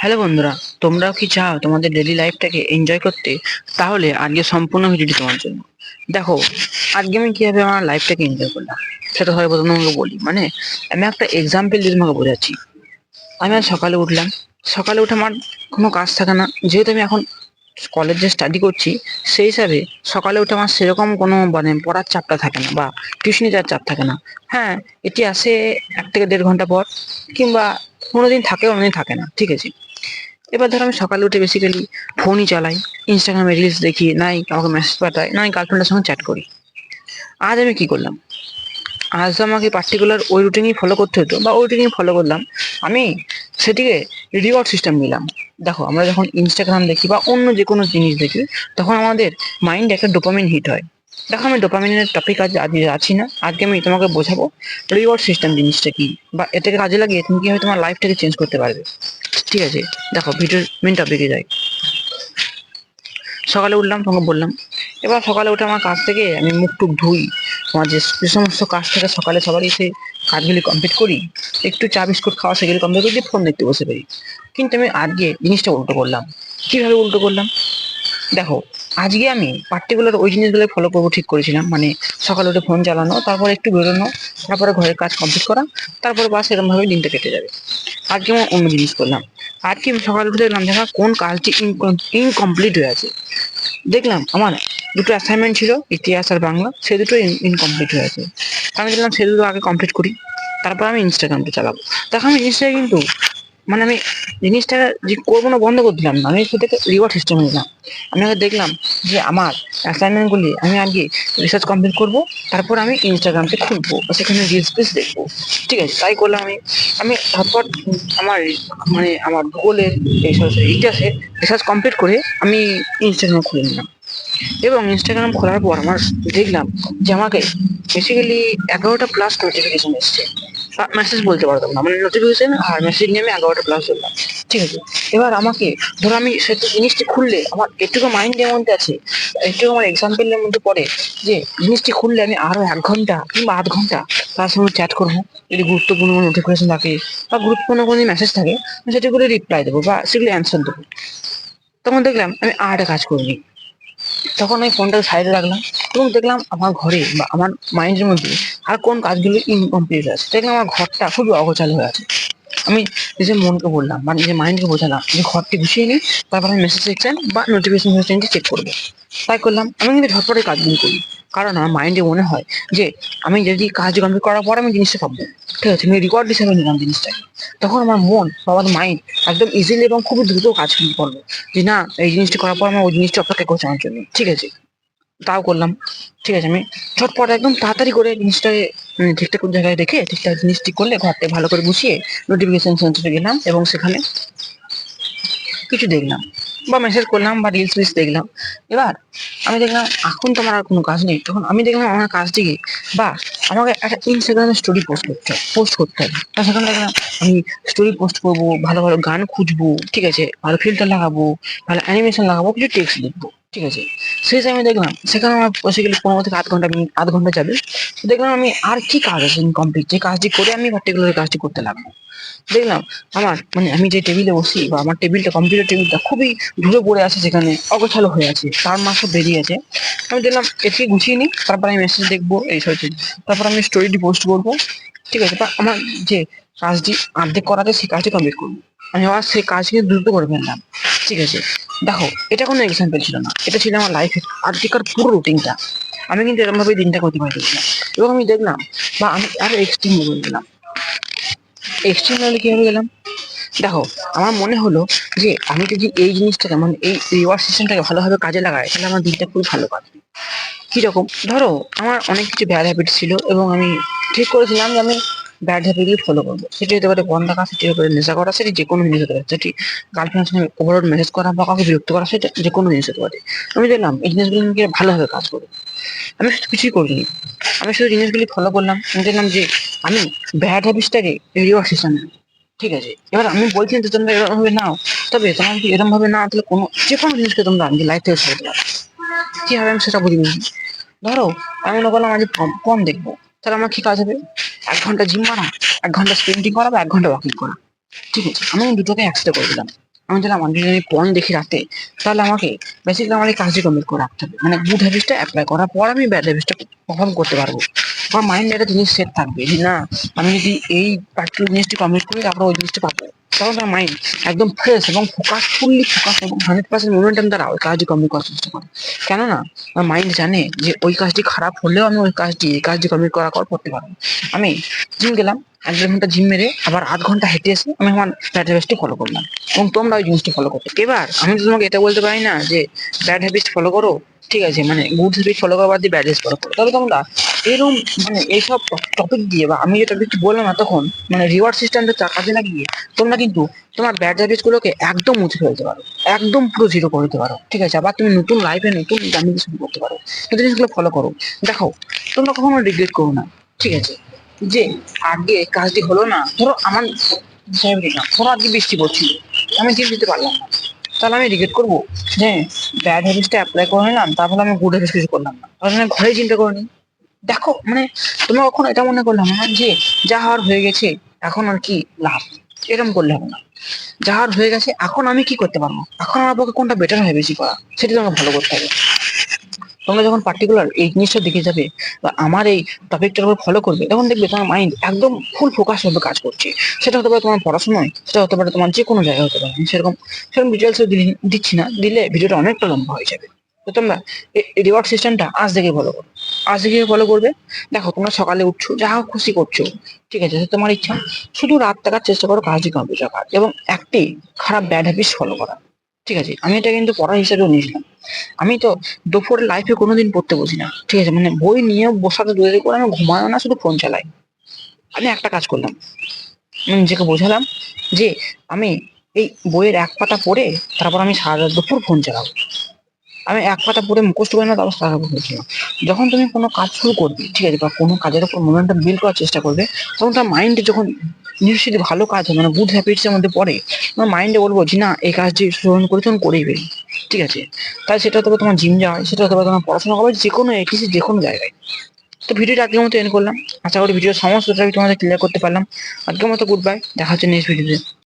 Hello বন্ধুরা, তোমরাও কি চাও তোমাদের ডেলি লাইফটাকে এনজয় করতে? তাহলে আজকে সম্পূর্ণ ভিডিওটি তোমার জন্য। দেখো, আজকে আমি কীভাবে আমার লাইফটাকে এনজয় করলাম, সেটা সবাই প্রথমে তোমাকে বলি। মানে আমি একটা এক্সাম্পল দিয়ে তোমাকে বোঝাচ্ছি। আমি আজ সকালে উঠলাম, সকালে উঠে আমার কোনো কাজ থাকে না। যেহেতু আমি এখন কলেজে স্টাডি করছি, সেই হিসাবে সকালে উঠে আমার সেরকম কোনো মানে পড়ার চাপটা থাকে না বা টিউশনি যাওয়ার চাপ থাকে না। হ্যাঁ এটি আসে এক থেকে দেড় ঘণ্টা পর, কিংবা কোনো দিন থাকে কোনো দিন থাকে না। ঠিক আছে? এবার ধরো আমি সকালে উঠে বেসিক্যালি ফোনই চালাই ইনস্টাগ্রামে রিলস দেখি, নাই কাউকে মেসেজ পাঠাই, নাই গার্লফ্রেন্ডের সঙ্গে চ্যাট করি। আজ আমি কি করলাম? আজ আমাকে পার্টিকুলার ওই রুটিনই ফলো করতে হতো বা ওই রুটিনই ফলো করলাম। আমি সেটিকে রিওয়ার্ড সিস্টেম নিলাম। দেখো, আমরা যখন ইনস্টাগ্রাম দেখি বা অন্য যে কোনো জিনিস দেখি, তখন আমাদের মাইন্ডে একটা ডোপামিন হিট হয়। দেখো, আমি ডোপামিনের টপিক আজ আজ আছি না। আজকে আমি তোমাকে বোঝাবো রিওয়ার্ড সিস্টেম জিনিসটা কি বা এটাকে কাজে লাগিয়ে তুমি কীভাবে তোমার লাইফটাকে চেঞ্জ করতে পারবে। ঠিক আছে, দেখো ভিডিওর মেন টপিকে যাই। সকালে উঠলাম, তোমাকে বললাম, এবার সকালে উঠে আমার কাজ থেকে আমি মুখ টুক ধুই। আমার যে সমস্ত কাজ থাকে, সকালে সবারই এসে কাজগুলি কমপ্লিট করি। একটু চা, বিস্কুট খাওয়া, সেগুলি কমপ্লিট করে দিয়ে ফোন দেখতে বসে পারি কিন্তু আমি আজকে জিনিসটা উল্টো করলাম। কীভাবে উল্টো করলাম? দেখো, আজকে আমি পার্টিকুলার ওই জিনিসগুলো ফলো করব ঠিক করেছিলাম। মানে সকালে উঠে ফোন চালানো, তারপরে একটু বেরোনো, তারপরে ঘরের কাজ কমপ্লিট করা, তারপরে বাস এরকমভাবে দিনটা কেটে যাবে। আজকে আমি অন্য জিনিস করলাম। আজকে আমি সকাল উঠে দেখলাম, দেখা কোন কাজটি ইনকমপ্লিট হয়ে আছে। দেখলাম আমার দুটো অ্যাসাইনমেন্ট ছিল, ইতিহাস আর বাংলা, সে দুটো ইনকমপ্লিট হয়ে আছে। আমি দেখলাম সে দুটো আগে কমপ্লিট করি, তারপর আমি ইনস্টাগ্রামটা চালাবো। দেখো আমি ইনস্টাগ্রাম কিন্তু মানে আমি জিনিসটা যে করব না বন্ধ করে দিলাম না, আমি সেটাকে রিওয়ার্ড সিস্টেম নিলাম। আমি আগে দেখলাম যে আমার অ্যাসাইনমেন্টগুলি আমি আগে রিসার্চ কমপ্লিট করব, তারপর আমি ইনস্টাগ্রামকে খুলবো সেখানে রিলস পিস দেখব। ঠিক আছে, তাই করলাম আমি। আমি তারপর আমার মানে আমার ভূগোলের এই সরি ইতিহাসের রিসার্চ কমপ্লিট করে আমি ইনস্টাগ্রাম খুলে নিলাম। এবং ইনস্টাগ্রাম খোলার পর আমার দেখলাম যে আমাকে বেসিক্যালি এগারোটা প্লাস নোটিফিকেশন এসছে। মেসেজ বলতে পারতাম না। মানে নোটিফিকেশন আর মেসেজ নিয়ে আমি এগারোটা প্লাস ধরলাম ঠিক আছে? এবার আমাকে, ধরো আমি সেটা জিনিসটি খুললে, আমার একটুকু মাইন্ডের মধ্যে আছে একটু আমার এক্সাম্পলের মধ্যে পড়ে যে, জিনিসটি খুললে আমি আরও এক ঘণ্টা কিংবা আধ ঘণ্টা তার সঙ্গে চ্যাট করব। যদি গুরুত্বপূর্ণ কোনো নোটিফিকেশন থাকে বা গুরুত্বপূর্ণ কোনো মেসেজ থাকে, আমি সেটাগুলো রিপ্লাই দেবো বা সেগুলো অ্যান্সার দেবো। তখন দেখলাম আমি আর কাজ করিনি। তখন আমি ফোনটাকে সাইডে রাখলাম এবং দেখলাম আমার ঘরে বা আমার মাইন্ডের মধ্যে আর কোন কাজগুলো ইনকমপ্লিট আছে। দেখলাম আমার ঘরটা খুবই অগোছালো হয়ে আছে। আমি নিজের মনকে বললাম বা নিজের মাইন্ডকে বোঝালাম যে ঘরটি গুছিয়ে নিই তারপর আমি মেসেজ সেকশন বা নোটিফিকেশন চেক করব তাই করলাম। আমি কিন্তু ঝটপটে কাজগুলো করি। কারণ আমার মাইন্ডে মনে হয় যে আমি যদি কাজ কমপ্লিট করার পর আমি জিনিসটা পাবো ঠিক আছে, আমি রেকর্ড হিসাবে নিলাম জিনিসটাকে তখন আমার মন বা আমার মাইন্ড একদম ইজিলি এবং খুবই দ্রুত কাজ করল যে না, এই জিনিসটা করার পর আমার ওই জিনিসটা অপেক্ষা করছে আমার জন্য। ঠিক আছে, তাও করলাম। ঠিক আছে, আমি ঝটপট একদম তাড়াতাড়ি করে জিনিসটাকে ঠিকঠাক জায়গায় রেখে ঠিকঠাক জিনিস ঠিক করলে ঘরটা ভালো করে গুছিয়ে নোটিফিকেশন সেন্টারে গেলাম এবং সেখানে কিছু দেখলাম বা মেসেজ করলাম বা রিলস ফিলস দেখলাম। এবার আমি দেখলাম এখন তো আমার আর কোনো কাজ নেই। তখন আমি দেখলাম আমার কাজটি কি? বা আমাকে একটা ইনস্টাগ্রামে স্টোরি পোস্ট করতে হবে পোস্ট করতে হবে তা সেখানে দেখলাম আমি স্টোরি পোস্ট করব, ভালো ভালো গান খুঁজবো, ঠিক আছে, ভালো ফিল্টার লাগাবো, ভালো অ্যানিমেশন লাগাবো, কিছু টেক্সট লিখব। ঠিক আছে? সেই টাইমে দেখলাম, সেখানে আমার বেসিক্যালি পনেরো থেকে আধ ঘণ্টা আধ ঘণ্টা যাবে। দেখলাম আমি আর কি কাজ আছে ইনকমপ্লিট যে কাজটি করে আমি পার্টিকুলার কাজটি করতে লাগবো। দেখলাম আমার মানে আমি যে টেবিলে বসি বা আমার টেবিলটা কম্পিউটার টেবিলটা খুবই ধুলো পড়ে আছে, সেখানে অগোছালো হয়ে আছে। তার মাসও বেরিয়ে আছে। আমি দেখলাম, এটিকে গুছিয়ে নিই, তারপর আমি মেসেজ দেখব, এই সব তারপর আমি স্টোরিটি পোস্ট করব। ঠিক আছে? বা আমার যে কাজটি, অর্ধেক করা আছে, সেই কাজটি কমপ্লিট করব। আমি আবার সেই কাজকে দ্রুত করে ফেললাম। ঠিক আছে। দেখো, এটা কোনো এক্সাম্পল ছিল না। এটা ছিল আমার লাইফের আজকের পুরো রুটিনটা আমি কিন্তু এরকমভাবে দিনটা অতিবাহিত করছিলাম এবং আমি দেখলাম, বা আমি আরও এক্সট্রিম লেভেল গেলাম। এক্সট্রিম লেভেলে কীভাবে গেলাম? দেখো, আমার মনে হলো যে আমি যদি এই জিনিসটাকে মানে এই রিওয়ার্ড সিস্টেমটাকে ভালোভাবে কাজে লাগাই, তাহলে আমার দিনটা খুব ভালো কাটবে। কীরকম? ধরো, আমার অনেক কিছু ব্যাড হ্যাবিট ছিল এবং আমি ঠিক করেছিলাম যে আমি ব্যাড হ্যাবিটই ফলো করব। সেটি হতে পারে বন্ধ থাকা সেটি হতে পারে নেশা করা, সেটি যে কোনো জিনিস হতে পারে। সেটি গার্লফ্রেন্ডের সঙ্গে ওভারঅল মেসেজ করা বা কাউকে বিরক্ত করা, সেটা যে কোনো জিনিস হতে পারে। আমি দেখলাম এই জিনিসগুলো নিয়ে ভালোভাবে কাজ করব। আমি শুধু কিছুই করিনি। আমি শুধু জিনিসগুলি ফলো করলাম। আমি দেখলাম যে আমি ব্যাড হ্যাবিটসটাকে রিওয়ার্ড সিস্টেম ঠিক আছে? এবার আমি বলছি যে তোমরা এরকম ভাবে নাও। তবে তোমরা যদি এরকম ভাবে নাও তাহলে কোনো যে কোনো জিনিসকে তোমরা আমি লাইফ থেকে ছেড়ে দিলাম কীভাবে আমি সেটা বুঝিনি ধরো, আমি মনে করলাম আজ ফোন দেখব। তাহলে আমার কি কাজ হবে? এক ঘণ্টা জিম মারা এক ঘণ্টা স্প্রিন্টিং করা বা এক ঘণ্টা ওয়াকিং করা। ঠিক আছে, আমি দুটোকে একসাথে করে দিলাম। আমি তাহলে আমার যদি পণ দেখি রাতে। তাহলে আমাকে বেসিক্যালি আমার এই কাজটি কমপ্লিট করে রাখতে হবে। মানে গুড হ্যাবিটসটা অ্যাপ্লাই করার পর আমি ব্যাড হ্যাবিটসটা পারফর্ম করতে পারব। আমার মাইন্ডে একটা জিনিস সেট থাকবে যে, না, আমি যদি এই পার্টিকুলার জিনিসটি কমপ্লিট করি, তারপরে ওই জিনিসটা পাবো। তখন আমার মাইন্ড একদম ফ্রেশ এবং ফোকাস ফুললি ফোকাস এবং হান্ড্রেড পার্সেন্ট মোমেন্টাম দ্বারা ওই কাজটি কমপ্লিট করার চেষ্টা করে। কেননা, আমার মাইন্ড জানে যে, ওই কাজটি খারাপ হলেও আমি ওই কাজটি, এই কাজটি কমপ্লিট করার পর করতে পারব। আমি জিম গেলাম এক দেড় ঘণ্টা জিম মেরে আবার আধ ঘণ্টা হেঁটে এসে আমি আমার ব্যাড হ্যাবিটসটি ফলো করলাম। এবং তোমরা ওই জিনিসটি ফলো করতে। এবার আমি তো তোমাকে এটা বলতে পারি না যে ব্যাড হ্যাবিটস ফলো করো, ঠিক আছে মানে গুড হ্যাবিট ফলো করার বাদ দিয়ে ব্যাড হ্যাবিটস ফলো করো। তবে তোমরা এরকম মানে এইসব টপিক দিয়ে বা আমি যে টপিকটি বললাম না তখন মানে রিওয়ার্ড সিস্টেমটা কাজে লাগিয়ে তোমরা কিন্তু তোমার ব্যাড হ্যাবিটস গুলোকে একদম মুছে ফেলতে পারো। একদম পুরো জিরো করে দিতে পারো। ঠিক আছে, আবার তুমি নতুন লাইফে নতুন জার্নি শুরু করতে পারো। এই জিনিসগুলো ফলো করো। দেখো, তোমরা কখনো রিগ্রেট করো না। ঠিক আছে যে আগে কাজটি হলো না, ধরো আমার দেখলাম ধরো আজকে বৃষ্টি পড়ছিল আমি জিম দিতে পারলাম না। তাহলে আমি রিগ্রেট করব? যে ব্যাড হ্যাবিটসটা অ্যাপ্লাই করে নিলাম তারপরে আমি গুড হ্যাবিটস কিছু করলাম না। তাহলে আমি চিন্তা করে নিই দেখো মানে তোমরা কখনো এটা মনে করলাম না যে যা হওয়ার হয়ে গেছে, এখন আর কি লাভ? এরকম করলে হবে না। যা হওয়ার হয়ে গেছে, এখন আমি কি করতে পারব? এখন আমার পক্ষে কোনটা বেটার হয় বেশি করা? সেটা তোমাকে ভালো করতে হবে। তোমরা যখন পার্টিকুলার এই জিনিসটা দেখে যাবে বা আমার এই টপিকটার উপর ফলো করবে, তখন দেখবে তোমার মাইন্ড একদম ফুল ফোকাস হবে কাজ করছে। সেটা হতে পারে তোমার পড়াশোনায় সেটা হতে পারে তোমার যে কোনো জায়গায় হতে পারে। সেরকম সেরকম ডিটেলসও দিচ্ছি না, দিলে ভিডিওটা অনেকটা লম্বা হয়ে যাবে। তো তোমরা এই রিওয়ার্ড সিস্টেমটা আজ থেকে ফলো করো। আজ থেকে ফলো করবে। দেখো, তোমরা সকালে উঠছো, যা খুশি করছ, ঠিক আছে? তোমার ইচ্ছা, শুধু রাত থাকার চেষ্টা করো, কাজই কম্পিউটার কাজ এবং একটি খারাপ ব্যাড হ্যাবিটস ফলো করা ঠিক আছে? আমি এটা কিন্তু পড়া হিসেবেও নিয়েছিলাম। আমি তো দুপুরে লাইফে কোনোদিন পড়তে বসি না। ঠিক আছে? মানে বই নিয়ে বসাতে দূরে করে আমি ঘুমানো না, শুধু ফোন চালাই। আমি একটা কাজ করলাম। নিজেকে বোঝালাম যে আমি এই বইয়ের এক পাতা পড়ে তারপর আমি সারা দুপুর ফোন চালাবো। আমি এক পাতা পড়ে মুখস্থ করে না, তারপর সারা রাত ফোন চালাবো। যখন তুমি কোনো কাজ শুরু করবে, ঠিক আছে, বা কোনো কাজের উপর মোমেন্টাম বিল্ড করার চেষ্টা করবে, তখন তার মাইন্ডে যখন নিশ্চিত ভালো কাজ হয় মানে গুড হ্যাবিটসের মধ্যে পড়ে। তোমার মাইন্ডে বলব যে, না, এই কাজটি শুরু করে তখন করেই ফেলি ঠিক আছে? তাই সেটা হতে তোমার জিম যাওয়া, সেটা পারে তোমার পড়াশোনা করা যে কোনো কিছু যে কোনো জায়গায়। তো ভিডিওটা আজকের মতো এন করলাম। আশা করি ভিডিওর সমস্ত টপিক তোমাদের ক্লিয়ার করতে পারলাম। আজকের মতো গুড বাই দেখা হচ্ছে নেক্সট ভিডিওতে